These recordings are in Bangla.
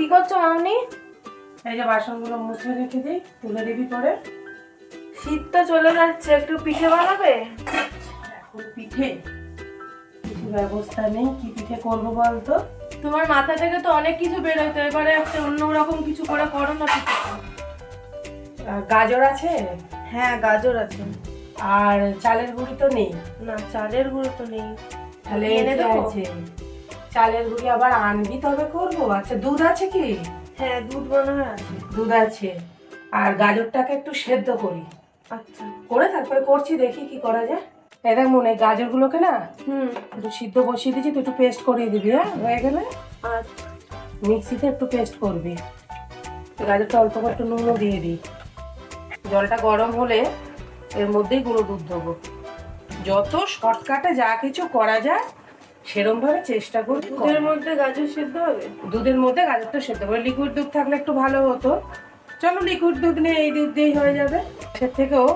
কি করছ মামনি? এই যে বাসনগুলো মুছে রেখে দিই তুলে দিবি করে শীত তো চলে যাচ্ছে একটু পিঠে বানাবে? এখন পিঠে? কিছু ব্যবস্থা নেই কি পিঠে করব বলতো? তোমার মাথা থেকে তো অনেক কিছু বেরোয় তো এবারে একটা অন্যরকম কিছু করে করো না পিঠে। গাজর আছে? হ্যাঁ গাজর আছে। আর চালের গুঁড়ি তো নেই? না চালের গুঁড়ো তো নেই। তাহলে এনে দেবো? চালের গুঁড়ি আবার আনবি তবে করব? আচ্ছা দুধ আছে কি? হ্যাঁ দুধ মনে হয় আছে। দুধ আছে। আর গাজরটাকে একটু সেদ্ধ করি। আচ্ছা। করে তারপরে করছি দেখি কি করা যায়। এই দেখ মনে গাজরগুলোকে না হুম। একটু সিদ্ধ বসিয়ে দিচ্ছি তুই একটু পেস্ট করিয়ে দিবি হ্যাঁ? হয়ে গেলে? আচ্ছা। মিক্সিতে একটু পেস্ট করবি। গাজরটা অল্প করে একটু নুনও দিয়ে দিই। জলটা গরম হলে এর মধ্যেই গুঁড়ো দুধ দেবো। যত শর্টকাটে যা কিছু করা যায় সেরম ভাবে চেষ্টা করি দুধের মধ্যে গাজর সেদ্ধ হবে? দুধের মধ্যে গাজরটা সেদ্ধ করে লিকুইড দুধ থাকলে একটু ভালো হতো। চলো লিকুইড দুধ নিয়ে এই দুধ দিয়েই হয়ে যাবে। সে থেকেও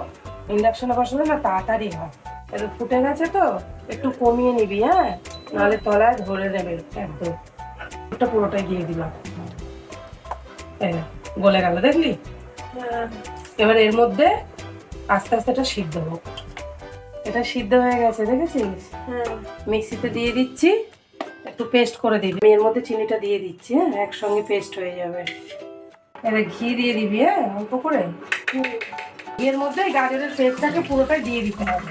ইন্ডাকশনে বসালে না তাড়াতাড়ি হয়। একটু ফুটে গেছে তো একটু কমিয়ে নিবি হ্যাঁ? নাহলে তলায় ধরে নেবে একদম। ওটা পুরোটাই দিয়ে দিলাম। নে, গলে গেল দেখলি? হ্যাঁ। এবার এর মধ্যে আস্তে আস্তে এটা সিদ্ধ হোক। এটা সিদ্ধ হয়ে গেছে দেখেছিস? হ্যাঁ। মিক্সিতে দিয়ে দিচ্ছি একটু পেস্ট করে দিবি। এর মধ্যে চিনিটা দিয়ে দিচ্ছি হ্যাঁ? একসঙ্গে পেস্ট হয়ে যাবে। এটা ঘি দিয়ে দিবি হ্যাঁ? অল্প করে? ঘিয়ের মধ্যে গাজরের পেস্টটাকে পুরোটাই দিয়ে দিতে হবে।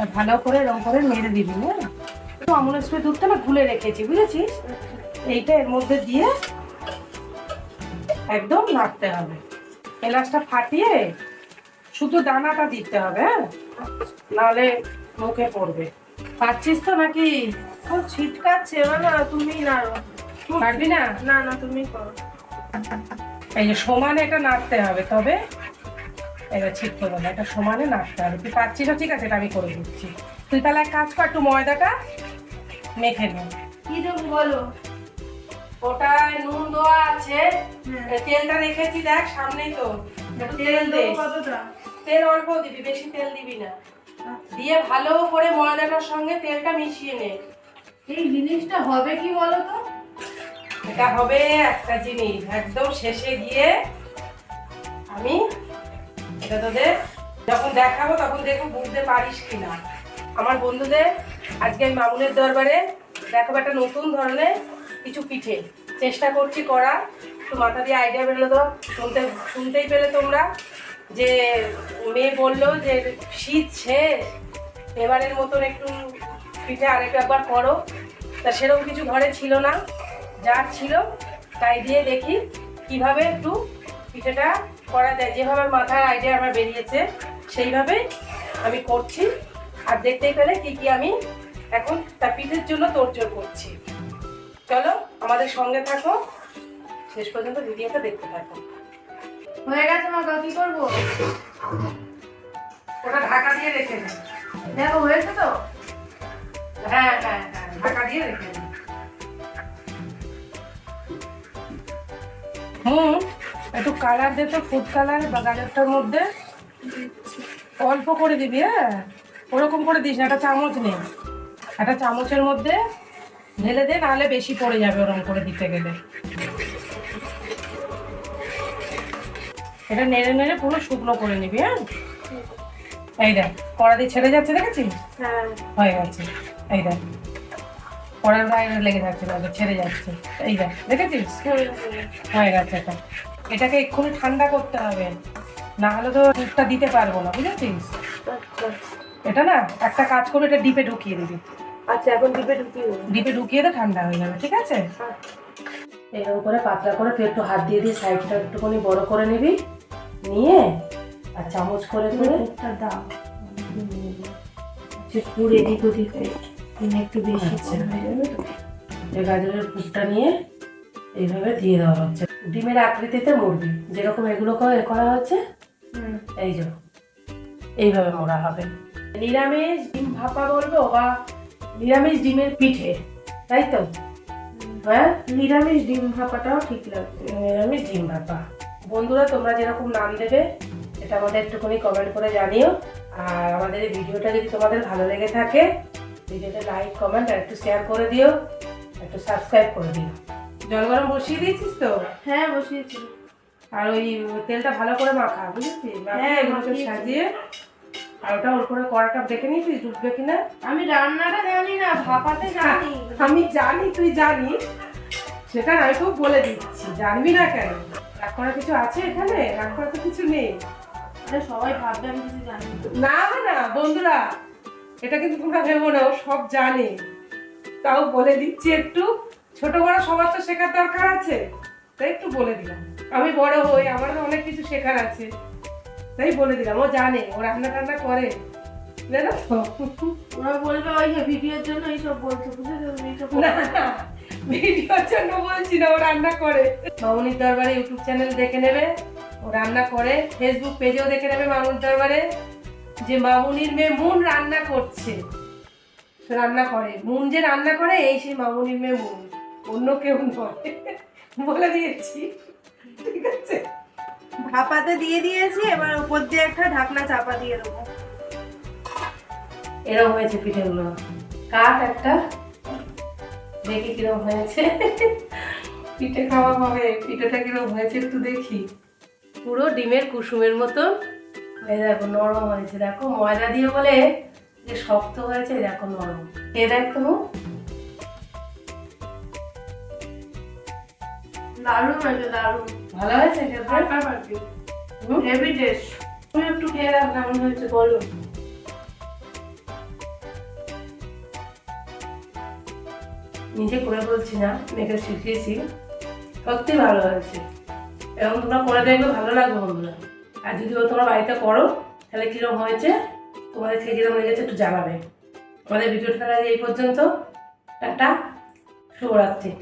আর ভালো করে এরকম করে মেরে দিবি হ্যাঁ? একটু আমুল স্প্রে দুধটা না গুলে রেখেছি বুঝেছিস? এইটা এর মধ্যে দিয়ে একদম নাড়তে হবে। এলাচটা ফাটিয়ে শুধু দানাটা দিতে হবে হ্যাঁ? নাহলে মুখে পড়বে। পাচ্ছিস তো নাকি? খুব ছিটকাচ্ছে না তুমি নাড়ো পারবি না? না না তুমি করো। এই যে সমানে এটা নাড়তে হবে তবে। এবার ছিটকে বলে এটা সমানে নাড়তে হবে। তুই পাচ্ছিস না ঠিক আছে এটা আমি করে দিচ্ছি। তুই তাহলে এক কাজ কর একটু ময়দাটা মেখে নে। কি দেবো বলো? ওটায় নুন দেওয়া আছে। হ্যাঁ। তেলটা রেখেছি দেখ সামনেই তো। তেল তেল দে কতটা? তেল অল্প দিবি বেশি তেল দিবি না। দিয়ে ভালো করে ময়দাটার সঙ্গে তেলটা মিশিয়ে নে। এই জিনিসটা হবে কি বলো তো এটা হবে একটা জিনিস। একদম শেষে গিয়ে আমি এটা তোদের যখন দেখাবো তখন দেখো বুঝতে পারিস কিনা। আমার বন্ধুদের আজকে আমি মামুনের দরবারে দেখাবো একটা নতুন ধরনের কিছু পিঠে। চেষ্টা করছি করা একটু মাথা দিয়ে আইডিয়া বেরোলো তো শুনতে শুনতেই পেলে তোমরা। যে মেয়ে বলল যে শীত শেষ, এবারের মতন একটু পিঠে আরেকটু একবার করো তা সেরকম কিছু ঘরে ছিল না, যা ছিল তাই দিয়ে দেখি কীভাবে একটু পিঠেটা করা যায়। যেভাবে মাথার আইডিয়া আমার বেরিয়েছে, সেইভাবে আমি করছি। আর দেখতেই পেলে কি কি আমি এখন তার পিঠের জন্য তোড়জোড় করছি। চলো আমাদের সঙ্গে থাকো। শেষ পর্যন্ত ভিডিওটা দেখতে থাকো। হয়ে গেছে মা কি করব? ওটা ঢাকা দিয়ে রেখে দেয় দেখো, হয়েছে তো? হ্যাঁ হ্যাঁ হ্যাঁ ঢাকা দিয়ে রেখে দিই হুম, একটু কালার দে তো, ফুড কালার বা গাজরটার মধ্যে। অল্প করে দিবি হ্যাঁ? ওরকম করে দিস না, একটা চামচ নেই একটা চামচের মধ্যে ঢেলে দে, নাহলে বেশি পড়ে যাবে ওরকম করে দিতে গেলে। এটা নেড়ে নেড়ে পুরো শুকনো করে নিবি হ্যাঁ? এই দেখ কড়া দিয়ে ছেড়ে যাচ্ছে দেখেছিস? হ্যাঁ। হয়ে গেছে। এই দেখ পরের গায়ে লেগে যাচ্ছে না ছেড়ে যাচ্ছে। এই দেখ দেখেছিস? হয়ে। গেছে এটা। এটাকে এক্ষুনি ঠান্ডা করতে হবে। না হলে তো দুধটা দিতে পারব না বুঝেছিস? আচ্ছা। এটা না একটা কাজ করে এটা ডিপে ঢুকিয়ে দিবি। আচ্ছা এখন ডিপে ঢুকিয়ে ডিপে ঢুকিয়ে দে ঠান্ডা হয়ে যাবে ঠিক আছে? এরকম করে পাতলা করে তুই একটু হাত দিয়ে দিয়ে সাইডটা একটুখানি বড় করে নিবি। নিয়ে আর চামচ করে করে একটা দাও। পুরো এদিক ওদিক একটু বেশি আচ্ছা। হয়ে যাবে তো। গাজরের পুরটা নিয়ে এইভাবে দিয়ে দেওয়া হচ্ছে। ডিমের আকৃতিতে মুড়বি যেরকম এগুলো করে করা হচ্ছে এই যে এইভাবে মোড়া হবে। নিরামিষ ডিম ভাপা বলব বা নিরামিষ ডিমের পিঠে তাই তো? হ্যাঁ? নিরামিষ ডিম ভাপাটাও ঠিক লাগবে। নিরামিষ ডিম ভাপা। বন্ধুরা তোমরা যেরকম নাম দেবে এটা আমাদের একটুখানি কমেন্ট করে জানিও। আর আমাদের এই ভিডিওটা যদি তোমাদের ভালো লেগে থাকে ভিডিওটা লাইক কমেন্ট আর একটু শেয়ার করে দিও একটু সাবস্ক্রাইব করে দিও। জল গরম বসিয়ে দিয়েছিস তো? হ্যাঁ বসিয়েছি। আর ওই তেলটা ভালো করে মাখা বুঝেছিস? হ্যাঁ। সাজিয়ে আর ওটা ওর করে কড়াটা দেখে নিয়েছিস ডুববে কিনা? আমি রান্নাটা জানি না ভাপাতে জানি। আমি জানি তুই জানিস। সেটা আমি খুব বলে দিচ্ছি জানবি না কেন? রাগ করার কিছু আছে এখানে? রাগ করার তো কিছু নেই। সবাই ভাববে আমি কিছু জানি না। না না বন্ধুরা এটা কিন্তু তোমরা ভেবো না ও সব জানে। তাও বলে দিচ্ছি একটু ছোট বড় সবার তো শেখার দরকার আছে। তাই একটু বলে দিলাম। আমি বড় হই আমার অনেক কিছু শেখার আছে। তাই বলে দিলাম ও জানে ও রান্না টান্না করে। জানো তো? ওরা বলবে ওই যে ভিডিওর জন্য এইসব বলছো বুঝেছ? এইসব না ভিডিওর জন্য বলছি না ও রান্না করে। মামুনির দরবারে ইউটিউব চ্যানেল দেখে নেবে ও রান্না করে। ফেসবুক পেজেও দেখে নেবে মামুনির দরবারে যে মামুনির মেয়ে মুন রান্না করছে। রান্না করে। মুন যে রান্না করে এই সেই মামুনির মেয়ে মুন। অন্য কেউ নয়। বলে দিয়েছি। ঠিক আছে? ভাপাতে দিয়ে দিয়েছি এবার উপর দিয়ে একটা ঢাকনা চাপা দিয়ে দেবো। এরকম হয়েছে পিঠেগুলো। কাঠ একটা দেখি কীরকম হয়েছে? পিঠে খাওয়া হবে পিঠেটা কীরকম হয়েছে একটু দেখি। পুরো ডিমের কুসুমের মতো। দেখো নরম হয়েছে। দেখো ময়দা দিয়ে বলে যে শক্ত হয়েছে দেখো নরম। এ দেখো। দারুণ হয়েছে দারুণ। ভালো হয়েছে? হেভি টেস্ট তুমি একটু খেয়ে দেখ কেমন হয়েছে বলো। নিজে করে বলছি না, মেয়েকে শিখিয়েছি। সত্যি ভালো হয়েছে। এবং তোমরা করে দেখবে, ভালো লাগবে বন্ধুরা। আর যদি ও তোমরা বাড়িতে করো, তাহলে কীরকম হয়েছে, তোমাদের সে কীরকম গেছে একটু জানাবে। আমাদের ভিডিওটা তাহলে এই পর্যন্ত। একটা শুভরাত্রি।